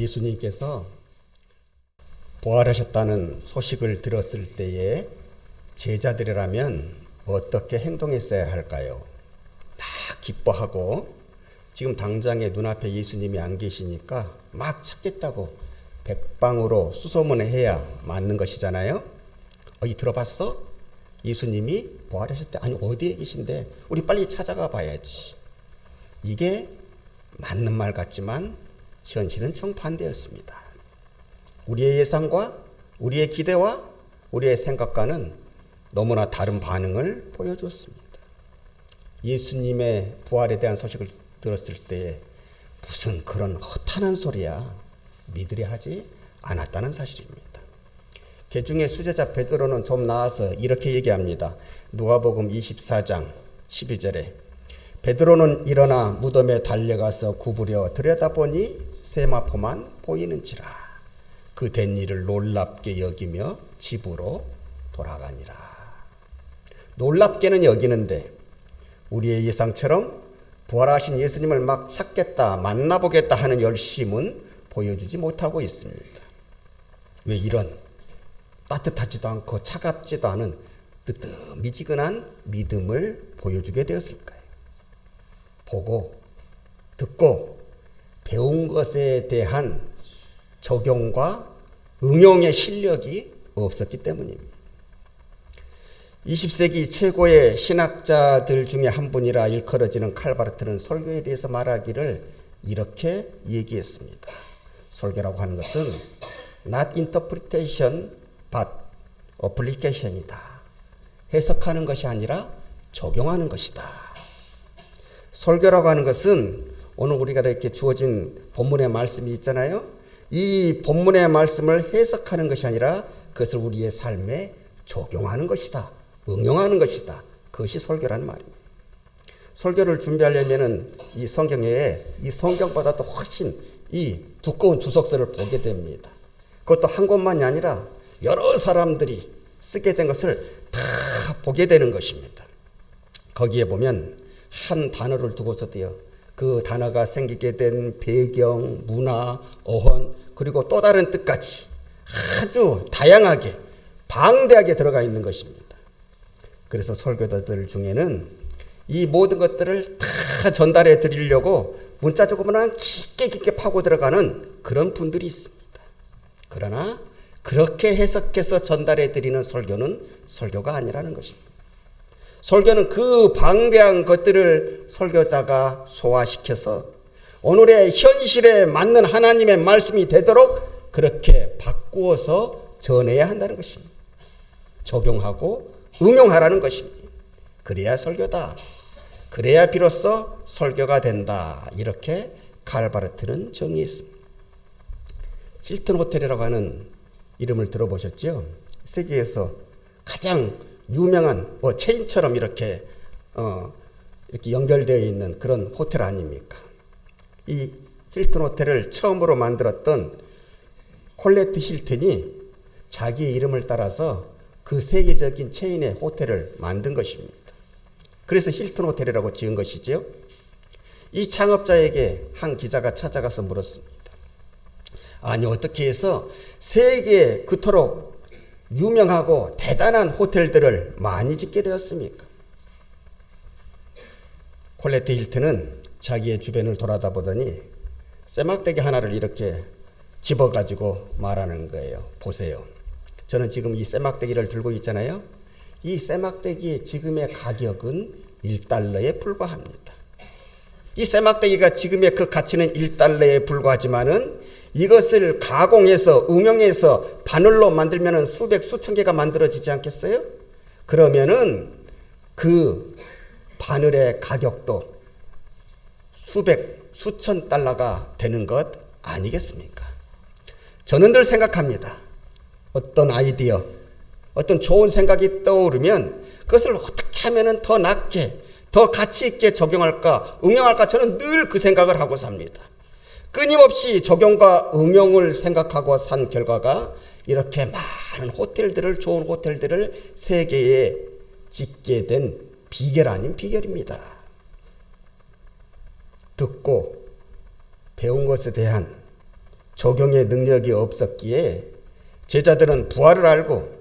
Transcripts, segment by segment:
예수님께서 부활하셨다는 소식을 들었을 때에 제자들이라면 어떻게 행동했어야 할까요? 막 기뻐하고 지금 당장에 눈앞에 예수님이 안 계시니까 막 찾겠다고 백방으로 수소문을 해야 맞는 것이잖아요. 어디 들어봤어? 예수님이 부활하셨대. 아니 어디에 계신데? 우리 빨리 찾아가 봐야지. 이게 맞는 말 같지만 현실은 정반대였습니다. 우리의 예상과 우리의 기대와 우리의 생각과는 너무나 다른 반응을 보여줬습니다. 예수님의 부활에 대한 소식을 들었을 때 무슨 그런 허탄한 소리야 믿으려 하지 않았다는 사실입니다. 개중의 수제자 베드로는 좀 나아서 이렇게 얘기합니다. 누가복음 24장 12절에 베드로는 일어나 무덤에 달려가서 구부려 들여다보니 세마포만 보이는지라 그 된 일을 놀랍게 여기며 집으로 돌아가니라. 놀랍게는 여기는데 우리의 예상처럼 부활하신 예수님을 막 찾겠다, 만나보겠다 하는 열심은 보여주지 못하고 있습니다. 왜 이런 따뜻하지도 않고 차갑지도 않은 뜨뜻미지근한 믿음을 보여주게 되었을까요? 보고, 듣고, 배운 것에 대한 적용과 응용의 실력이 없었기 때문입니다. 20세기 최고의 신학자들 중에 한 분이라 일컬어지는 칼바르트는 설교에 대해서 말하기를 이렇게 얘기했습니다. 설교라고 하는 것은 not interpretation but application이다. 해석하는 것이 아니라 적용하는 것이다. 설교라고 하는 것은 오늘 우리가 이렇게 주어진 본문의 말씀이 있잖아요. 이 본문의 말씀을 해석하는 것이 아니라 그것을 우리의 삶에 적용하는 것이다. 응용하는 것이다. 그것이 설교라는 말입니다. 설교를 준비하려면은 이 성경에 이 성경보다 도 훨씬 이 두꺼운 주석서를 보게 됩니다. 그것도 한 권만이 아니라 여러 사람들이 쓰게 된 것을 다 보게 되는 것입니다. 거기에 보면 한 단어를 두고서도요. 그 단어가 생기게 된 배경, 문화, 어원, 그리고 또 다른 뜻까지 아주 다양하게 방대하게 들어가 있는 것입니다. 그래서 설교자들 중에는 이 모든 것들을 다 전달해 드리려고 문자적으로만 깊게 깊게 파고 들어가는 그런 분들이 있습니다. 그러나 그렇게 해석해서 전달해 드리는 설교는 설교가 아니라는 것입니다. 설교는 그 방대한 것들을 설교자가 소화시켜서 오늘의 현실에 맞는 하나님의 말씀이 되도록 그렇게 바꾸어서 전해야 한다는 것입니다. 적용하고 응용하라는 것입니다. 그래야 설교다. 그래야 비로소 설교가 된다. 이렇게 칼바르트는 정의했습니다. 힐튼 호텔이라고 하는 이름을 들어보셨죠? 세계에서 가장 유명한 뭐 체인처럼 이렇게 어 이렇게 연결되어 있는 그런 호텔 아닙니까? 이 힐튼 호텔을 처음으로 만들었던 콜레트 힐튼이 자기 이름을 따라서 그 세계적인 체인의 호텔을 만든 것입니다. 그래서 힐튼 호텔이라고 지은 것이지요. 이 창업자에게 한 기자가 찾아가서 물었습니다. 아니 어떻게 해서 세계에 그토록 유명하고 대단한 호텔들을 많이 짓게 되었습니까? 콜레트 힐튼은 자기의 주변을 돌아다 보더니 쇠막대기 하나를 이렇게 집어가지고 말하는 거예요. 보세요. 저는 지금 이 쇠막대기를 들고 있잖아요. 이 쇠막대기의 지금의 가격은 1달러에 불과합니다. 이 쇠막대기가 지금의 그 가치는 1달러에 불과하지만은 이것을 가공해서 응용해서 바늘로 만들면은 수백 수천 개가 만들어지지 않겠어요? 그러면은 그 바늘의 가격도 수백 수천 달러가 되는 것 아니겠습니까? 저는 늘 생각합니다. 어떤 아이디어, 어떤 좋은 생각이 떠오르면 그것을 어떻게 하면 더 낫게, 더 가치 있게 적용할까, 응용할까 저는 늘 그 생각을 하고 삽니다. 끊임없이 적용과 응용을 생각하고 산 결과가 이렇게 많은 호텔들을, 좋은 호텔들을 세계에 짓게 된 비결 아닌 비결입니다. 듣고 배운 것에 대한 적용의 능력이 없었기에 제자들은 부활을 알고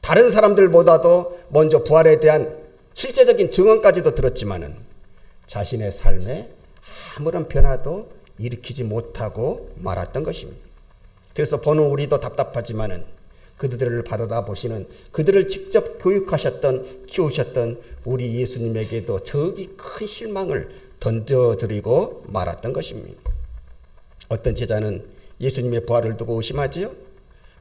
다른 사람들보다도 먼저 부활에 대한 실제적인 증언까지도 들었지만은 자신의 삶에 아무런 변화도 일으키지 못하고 말았던 것입니다. 그래서 보는 우리도 답답하지만은 그들을 바라다 보시는 그들을 직접 교육하셨던 키우셨던 우리 예수님에게도 저기 큰 실망을 던져드리고 말았던 것입니다. 어떤 제자는 예수님의 부활을 두고 의심하지요.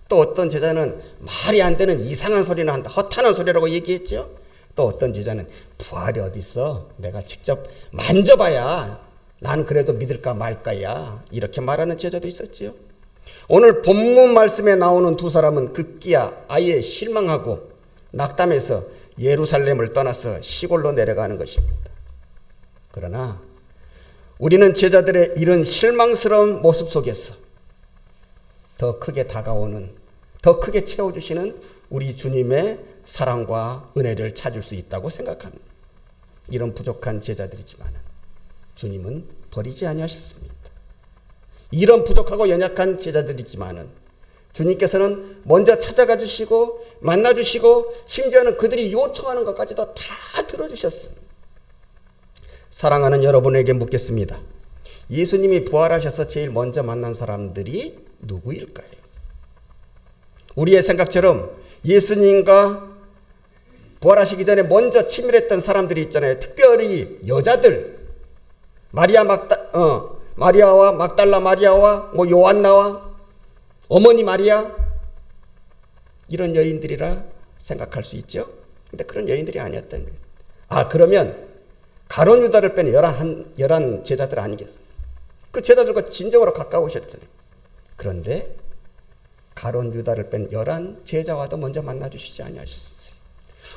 또 어떤 제자는 말이 안 되는 이상한 소리나 한다. 허탄한 소리라고 얘기했지요. 또 어떤 제자는 부활이 어디 있어? 내가 직접 만져봐야 나는 그래도 믿을까 말까야 이렇게 말하는 제자도 있었지요. 오늘 본문 말씀에 나오는 두 사람은 급기야 아예 실망하고 낙담해서 예루살렘을 떠나서 시골로 내려가는 것입니다. 그러나 우리는 제자들의 이런 실망스러운 모습 속에서 더 크게 다가오는, 더 크게 채워주시는 우리 주님의 사랑과 은혜를 찾을 수 있다고 생각합니다. 이런 부족한 제자들이지만 주님은 버리지 아니하셨습니다. 이런 부족하고 연약한 제자들이지만은 주님께서는 먼저 찾아가 주시고 만나 주시고 심지어는 그들이 요청하는 것까지도 다 들어주셨습니다. 사랑하는 여러분에게 묻겠습니다. 예수님이 부활하셔서 제일 먼저 만난 사람들이 누구일까요? 우리의 생각처럼 예수님과 부활하시기 전에 먼저 친밀했던 사람들이 있잖아요. 특별히 여자들. 마리아 막다, 어, 마리아와 막달라 마리아와 뭐 요한나와 어머니 마리아 이런 여인들이라 생각할 수 있죠. 근데 그런 여인들이 아니었던 거예요. 아, 그러면 가론 유다를 뺀 열한, 열한 제자들 아니겠어요? 그 제자들과 진정으로 가까우셨잖아요. 그런데 가론 유다를 뺀 열한 제자와도 먼저 만나 주시지 아니하셨어요.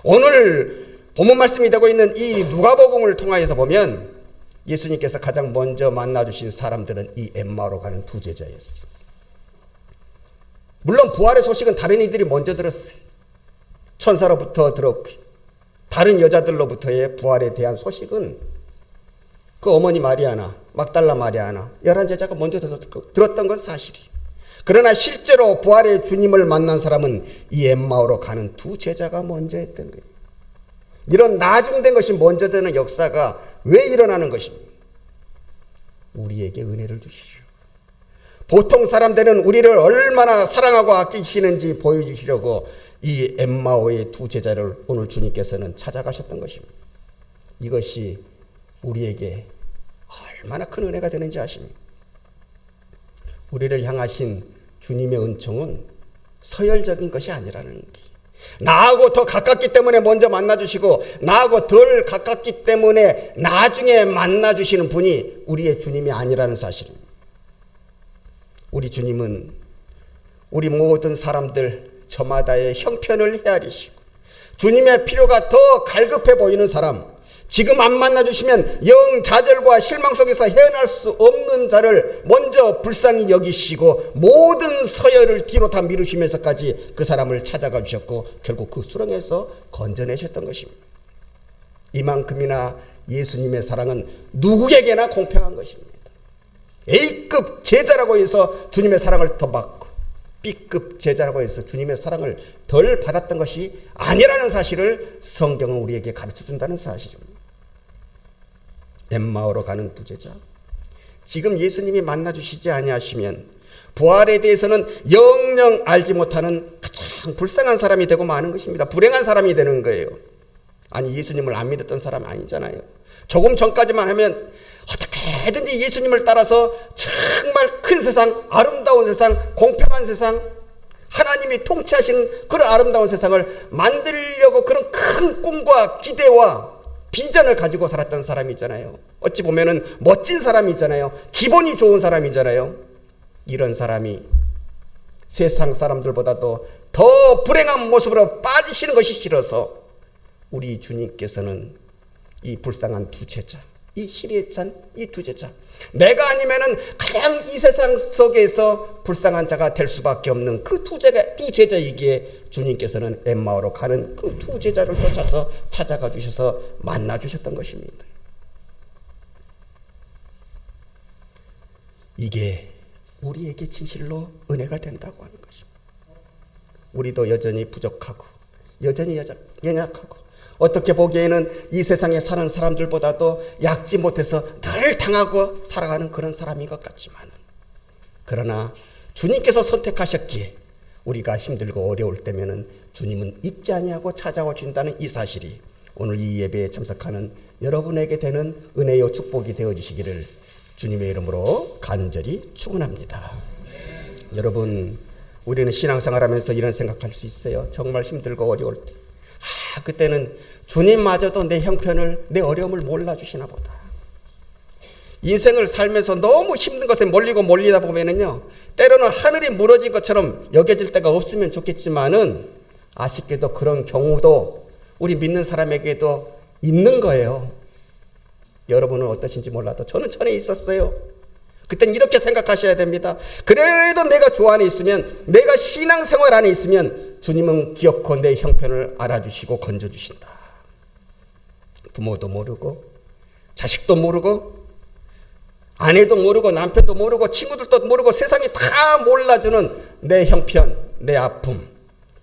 오늘 본문 말씀이 되고 있는 이 누가복음을 통하여서 보면 예수님께서 가장 먼저 만나 주신 사람들은 이 엠마로 가는 두 제자였어. 물론 부활의 소식은 다른 이들이 먼저 들었어요. 천사로부터 들었고 다른 여자들로부터의 부활에 대한 소식은 그 어머니 마리아나 막달라 마리아나 열한 제자가 먼저 들었던 건 사실이에요. 그러나 실제로 부활의 주님을 만난 사람은 이 엠마오로 가는 두 제자가 먼저 했던 거예요. 이런 나중된 것이 먼저 되는 역사가 왜 일어나는 것입니까? 우리에게 은혜를 주시려. 보통 사람들은 우리를 얼마나 사랑하고 아끼시는지 보여주시려고 이 엠마오의 두 제자를 오늘 주님께서는 찾아가셨던 것입니다. 이것이 우리에게 얼마나 큰 은혜가 되는지 아십니까? 우리를 향하신 주님의 은총은 서열적인 것이 아니라는 게. 나하고 더 가깝기 때문에 먼저 만나주시고, 나하고 덜 가깝기 때문에 나중에 만나주시는 분이 우리의 주님이 아니라는 사실입니다. 우리 주님은 우리 모든 사람들 저마다의 형편을 헤아리시고, 주님의 필요가 더 갈급해 보이는 사람, 지금 안 만나주시면 영 좌절과 실망 속에서 헤어날 수 없는 자를 먼저 불쌍히 여기시고 모든 서열을 뒤로 다 미루시면서까지 그 사람을 찾아가 주셨고 결국 그 수렁에서 건져내셨던 것입니다. 이만큼이나 예수님의 사랑은 누구에게나 공평한 것입니다. A급 제자라고 해서 주님의 사랑을 더 받고 B급 제자라고 해서 주님의 사랑을 덜 받았던 것이 아니라는 사실을 성경은 우리에게 가르쳐 준다는 사실입니다. 엠마오로 가는 두 제자. 지금 예수님이 만나 주시지 아니하시면 부활에 대해서는 영영 알지 못하는 가장 불쌍한 사람이 되고 마는 것입니다. 불행한 사람이 되는 거예요. 아니 예수님을 안 믿었던 사람 아니잖아요. 조금 전까지만 하면 어떻게든지 예수님을 따라서 정말 큰 세상, 아름다운 세상, 공평한 세상, 하나님이 통치하시는 그런 아름다운 세상을 만들려고 그런 큰 꿈과 기대와 비전을 가지고 살았던 사람이잖아요. 어찌 보면은 멋진 사람이잖아요. 기본이 좋은 사람이잖아요. 이런 사람이 세상 사람들보다도 더 불행한 모습으로 빠지시는 것이 싫어서 우리 주님께서는 이 불쌍한 두 제자, 이 시리에 찬이 두 제자, 내가 아니면은 가장 이 세상 속에서 불쌍한 자가 될 수밖에 없는 그 두 제자, 두 제자이기에 주님께서는 엠마오로 가는 그 두 제자를 쫓아서 찾아가 주셔서 만나 주셨던 것입니다. 이게 우리에게 진실로 은혜가 된다고 하는 것입니다. 우리도 여전히 부족하고 여전히 연약하고 어떻게 보기에는 이 세상에 사는 사람들보다도 약지 못해서 늘 당하고 살아가는 그런 사람인 것 같지만은 그러나 주님께서 선택하셨기에 우리가 힘들고 어려울 때면은 주님은 잊지 아니하고 찾아오신다는 이 사실이 오늘 이 예배에 참석하는 여러분에게 되는 은혜요 축복이 되어 주시기를 주님의 이름으로 간절히 축원합니다. 여러분 우리는 신앙생활하면서 이런 생각할 수 있어요. 정말 힘들고 어려울 때. 아, 그때는 주님마저도 내 형편을 내 어려움을 몰라 주시나 보다. 인생을 살면서 너무 힘든 것에 몰리고 몰리다 보면은요, 때로는 하늘이 무너진 것처럼 여겨질 때가 없으면 좋겠지만은 아쉽게도 그런 경우도 우리 믿는 사람에게도 있는 거예요. 여러분은 어떠신지 몰라도 저는 전에 있었어요. 그땐 이렇게 생각하셔야 됩니다. 그래도 내가 주 안에 있으면, 내가 신앙생활 안에 있으면 주님은 기어코 내 형편을 알아주시고 건져주신다. 부모도 모르고, 자식도 모르고, 아내도 모르고, 남편도 모르고, 친구들도 모르고, 세상이 다 몰라주는 내 형편, 내 아픔.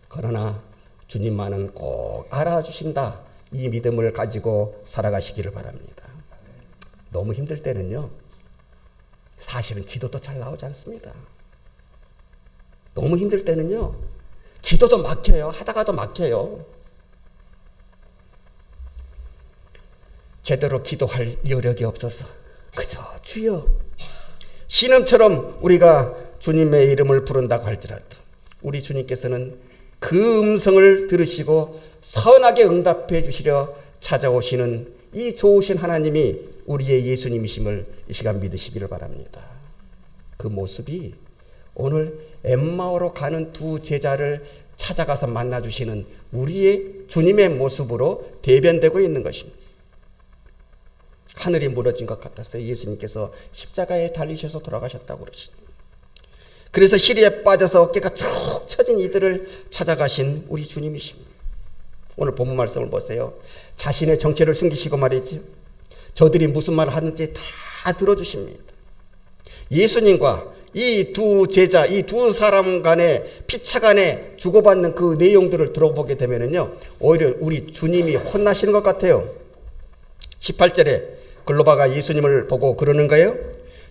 그러나 주님만은 꼭 알아주신다. 이 믿음을 가지고 살아가시기를 바랍니다. 너무 힘들 때는요, 사실은 기도도 잘 나오지 않습니다. 너무 힘들 때는요, 기도도 막혀요. 하다가도 막혀요. 제대로 기도할 여력이 없어서 그저 주여 신음처럼 우리가 주님의 이름을 부른다고 할지라도 우리 주님께서는 그 음성을 들으시고 선하게 응답해 주시려 찾아오시는 이 좋으신 하나님이 우리의 예수님이심을 이 시간 믿으시기를 바랍니다. 그 모습이 오늘 엠마오로 가는 두 제자를 찾아가서 만나 주시는 우리의 주님의 모습으로 대변되고 있는 것입니다. 하늘이 무너진 것 같았어요. 예수님께서 십자가에 달리셔서 돌아가셨다고 그러십니다. 그래서 시리에 빠져서 어깨가 쭉 처진 이들을 찾아가신 우리 주님이십니다. 오늘 본문 말씀을 보세요. 자신의 정체를 숨기시고 말이지. 저들이 무슨 말을 하는지 다 들어주십니다. 예수님과 이 두 제자, 이 두 사람 간의 피차 간에 주고받는 그 내용들을 들어보게 되면은요, 오히려 우리 주님이 혼나시는 것 같아요. 18절에 글로바가 예수님을 보고 그러는 거예요.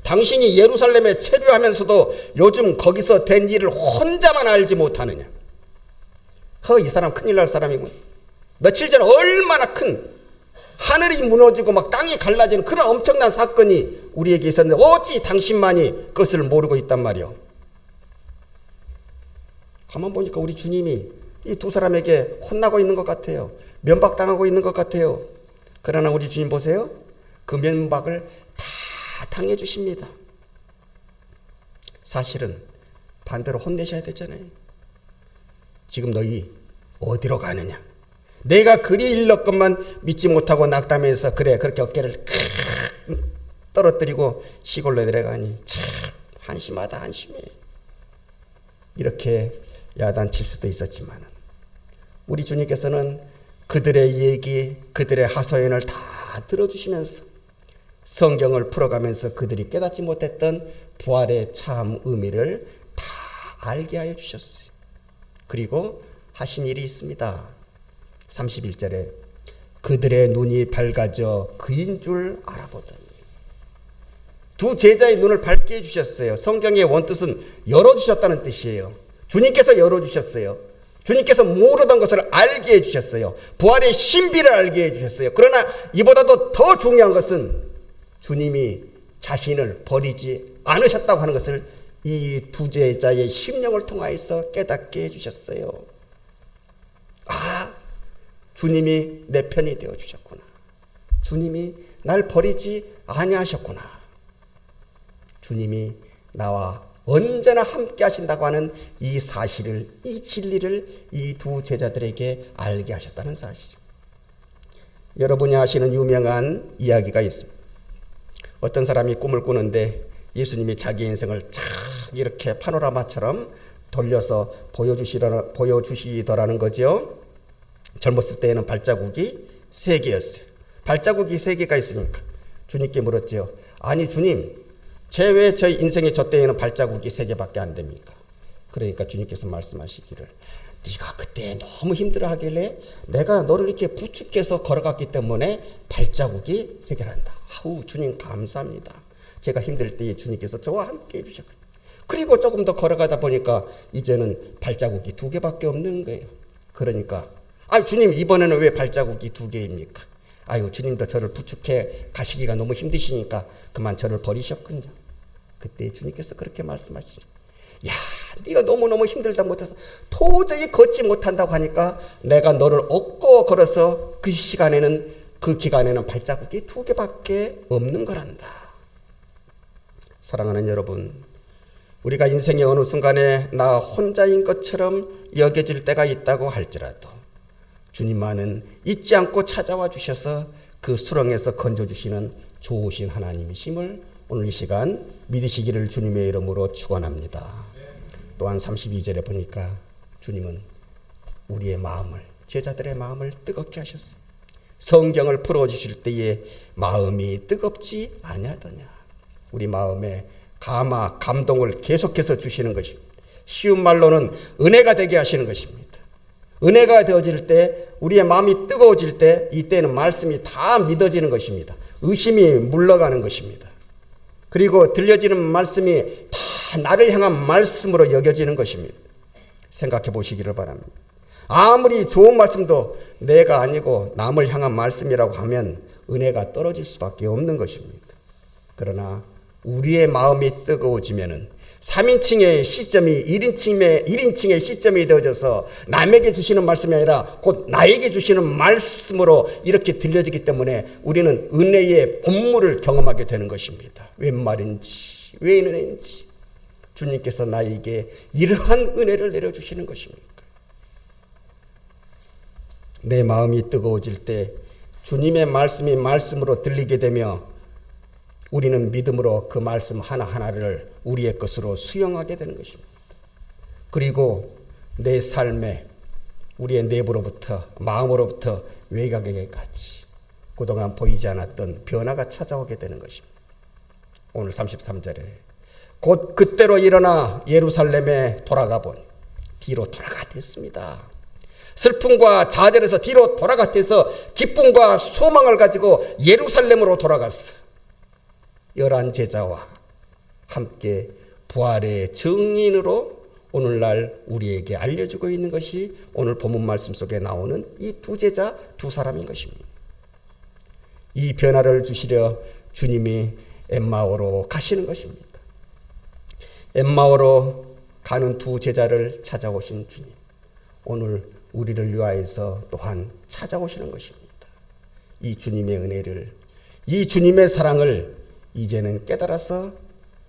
당신이 예루살렘에 체류하면서도 요즘 거기서 된 일을 혼자만 알지 못하느냐. 허, 이 사람 큰일 날 사람이군. 며칠 전에 얼마나 큰 하늘이 무너지고 막 땅이 갈라지는 그런 엄청난 사건이 우리에게 있었는데 어찌 당신만이 그것을 모르고 있단 말이오. 가만 보니까 우리 주님이 이 두 사람에게 혼나고 있는 것 같아요. 면박당하고 있는 것 같아요. 그러나 우리 주님 보세요. 그 면박을 다 당해 주십니다. 사실은 반대로 혼내셔야 되잖아요. 지금 너희 어디로 가느냐? 내가 그리 일렀건만 믿지 못하고 낙담해서 그래 그렇게 어깨를 떨어뜨리고 시골로 내려가니 참 한심하다 한심해. 이렇게 야단칠 수도 있었지만은 우리 주님께서는 그들의 얘기, 그들의 하소연을 다 들어주시면서 성경을 풀어가면서 그들이 깨닫지 못했던 부활의 참 의미를 다 알게 하여 주셨어요. 그리고 하신 일이 있습니다. 31절에 그들의 눈이 밝아져 그인 줄 알아보더니 두 제자의 눈을 밝게 해주셨어요. 성경의 원뜻은 열어주셨다는 뜻이에요. 주님께서 열어주셨어요. 주님께서 모르던 것을 알게 해주셨어요. 부활의 신비를 알게 해주셨어요. 그러나 이보다도 더 중요한 것은 주님이 자신을 버리지 않으셨다고 하는 것을 이 두 제자의 심령을 통하여서 깨닫게 해주셨어요. 아, 주님이 내 편이 되어 주셨구나. 주님이 날 버리지 아니하셨구나. 주님이 나와 언제나 함께 하신다고 하는 이 사실을, 이 진리를 이 두 제자들에게 알게 하셨다는 사실이죠. 여러분이 아시는 유명한 이야기가 있습니다. 어떤 사람이 꿈을 꾸는데 예수님이 자기 인생을 쫙 이렇게 파노라마처럼 돌려서 보여주시더라, 보여주시더라는 거죠. 젊었을 때에는 발자국이 세 개였어요. 발자국이 세 개가 있으니까 주님께 물었지요. 아니 주님, 제 왜 저희 인생의 저 때에는 발자국이 세 개밖에 안 됩니까? 그러니까 주님께서 말씀하시기를 네가 그때 너무 힘들어하길래 내가 너를 이렇게 부축해서 걸어갔기 때문에 발자국이 세 개란다. 아우 주님 감사합니다. 제가 힘들 때에 주님께서 저와 함께 해주셨고 그리고 조금 더 걸어가다 보니까 이제는 발자국이 두 개밖에 없는 거예요. 그러니까 아 주님 이번에는 왜 발자국이 두 개입니까? 아유 주님도 저를 부축해 가시기가 너무 힘드시니까 그만 저를 버리셨군요. 그때 주님께서 그렇게 말씀하시죠. 야, 네가 너무너무 힘들다 못해서 도저히 걷지 못한다고 하니까 내가 너를 업고 걸어서 그 시간에는 그 기간에는 발자국이 두 개밖에 없는 거란다. 사랑하는 여러분, 우리가 인생의 어느 순간에 나 혼자인 것처럼 여겨질 때가 있다고 할지라도 주님만은 잊지 않고 찾아와 주셔서 그 수렁에서 건져 주시는 좋으신 하나님이심을 오늘 이 시간 믿으시기를 주님의 이름으로 축원합니다. 또한 32절에 보니까 주님은 우리의 마음을 제자들의 마음을 뜨겁게 하셨어요. 성경을 풀어 주실 때에 마음이 뜨겁지 아니하더냐. 우리 마음에 감화 감동을 계속해서 주시는 것입니다. 쉬운 말로는 은혜가 되게 하시는 것입니다. 은혜가 되어질 때 우리의 마음이 뜨거워질 때 이때는 말씀이 다 믿어지는 것입니다. 의심이 물러가는 것입니다. 그리고 들려지는 말씀이 다 나를 향한 말씀으로 여겨지는 것입니다. 생각해 보시기를 바랍니다. 아무리 좋은 말씀도 내가 아니고 남을 향한 말씀이라고 하면 은혜가 떨어질 수밖에 없는 것입니다. 그러나 우리의 마음이 뜨거워지면은 3인칭의 시점이 1인칭의 1인칭의 시점이 되어져서 남에게 주시는 말씀이 아니라 곧 나에게 주시는 말씀으로 이렇게 들려지기 때문에 우리는 은혜의 본물을 경험하게 되는 것입니다. 웬 말인지 왜 은혜인지 주님께서 나에게 이러한 은혜를 내려 주시는 것입니까? 내 마음이 뜨거워질 때 주님의 말씀이 말씀으로 들리게 되며 우리는 믿음으로 그 말씀 하나하나를 우리의 것으로 수용하게 되는 것입니다. 그리고 내 삶에 우리의 내부로부터 마음으로부터 외곽에까지 그동안 보이지 않았던 변화가 찾아오게 되는 것입니다. 오늘 33절에 곧 그때로 일어나 예루살렘에 돌아가 보니 뒤로 돌아갔습니다. 슬픔과 좌절에서 뒤로 돌아갔대서 기쁨과 소망을 가지고 예루살렘으로 돌아갔어. 열한 제자와 함께 부활의 증인으로 오늘날 우리에게 알려주고 있는 것이 오늘 본문 말씀 속에 나오는 이 두 제자 두 사람인 것입니다. 이 변화를 주시려 주님이 엠마오로 가시는 것입니다. 엠마오로 가는 두 제자를 찾아오신 주님. 오늘 우리를 위하여서 또한 찾아오시는 것입니다. 이 주님의 은혜를, 이 주님의 사랑을 이제는 깨달아서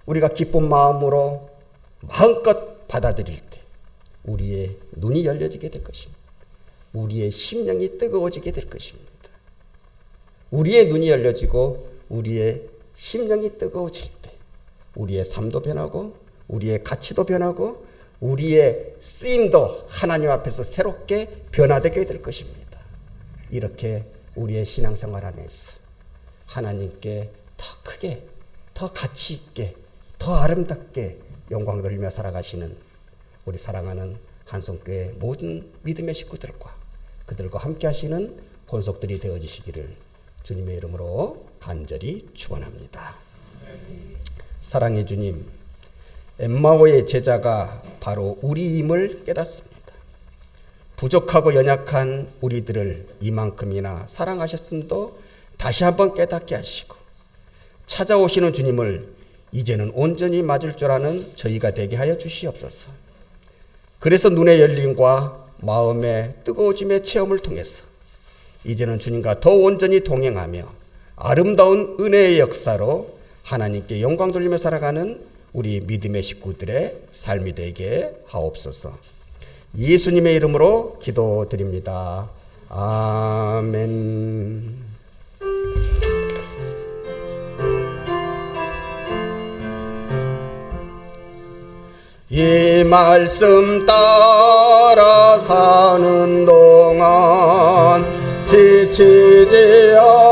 우리가 기쁜 마음으로 마음껏 받아들일 때 우리의 눈이 열려지게 될 것입니다. 우리의 심령이 뜨거워지게 될 것입니다. 우리의 눈이 열려지고 우리의 심령이 뜨거워질 때 우리의 삶도 변하고 우리의 가치도 변하고 우리의 쓰임도 하나님 앞에서 새롭게 변화되게 될 것입니다. 이렇게 우리의 신앙생활 안에서 하나님께 더 크게, 더 가치 있게, 더 아름답게 영광 돌리며 살아가시는 우리 사랑하는 한송교회 모든 믿음의 식구들과 그들과 함께 하시는 권속들이 되어지시기를 주님의 이름으로 간절히 축원합니다. 사랑의 주님, 엠마오의 제자가 바로 우리임을 깨닫습니다. 부족하고 연약한 우리들을 이만큼이나 사랑하셨음도 다시 한번 깨닫게 하시고 찾아오시는 주님을 이제는 온전히 맞을 줄 아는 저희가 되게 하여 주시옵소서. 그래서 눈의 열림과 마음의 뜨거워짐의 체험을 통해서 이제는 주님과 더 온전히 동행하며 아름다운 은혜의 역사로 하나님께 영광 돌리며 살아가는 우리 믿음의 식구들의 삶이 되게 하옵소서. 예수님의 이름으로 기도드립니다. 아멘. 이 말씀 따라 사는 동안 지치지 않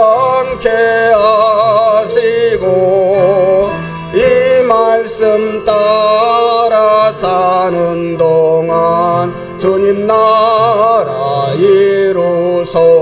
나라 이루소서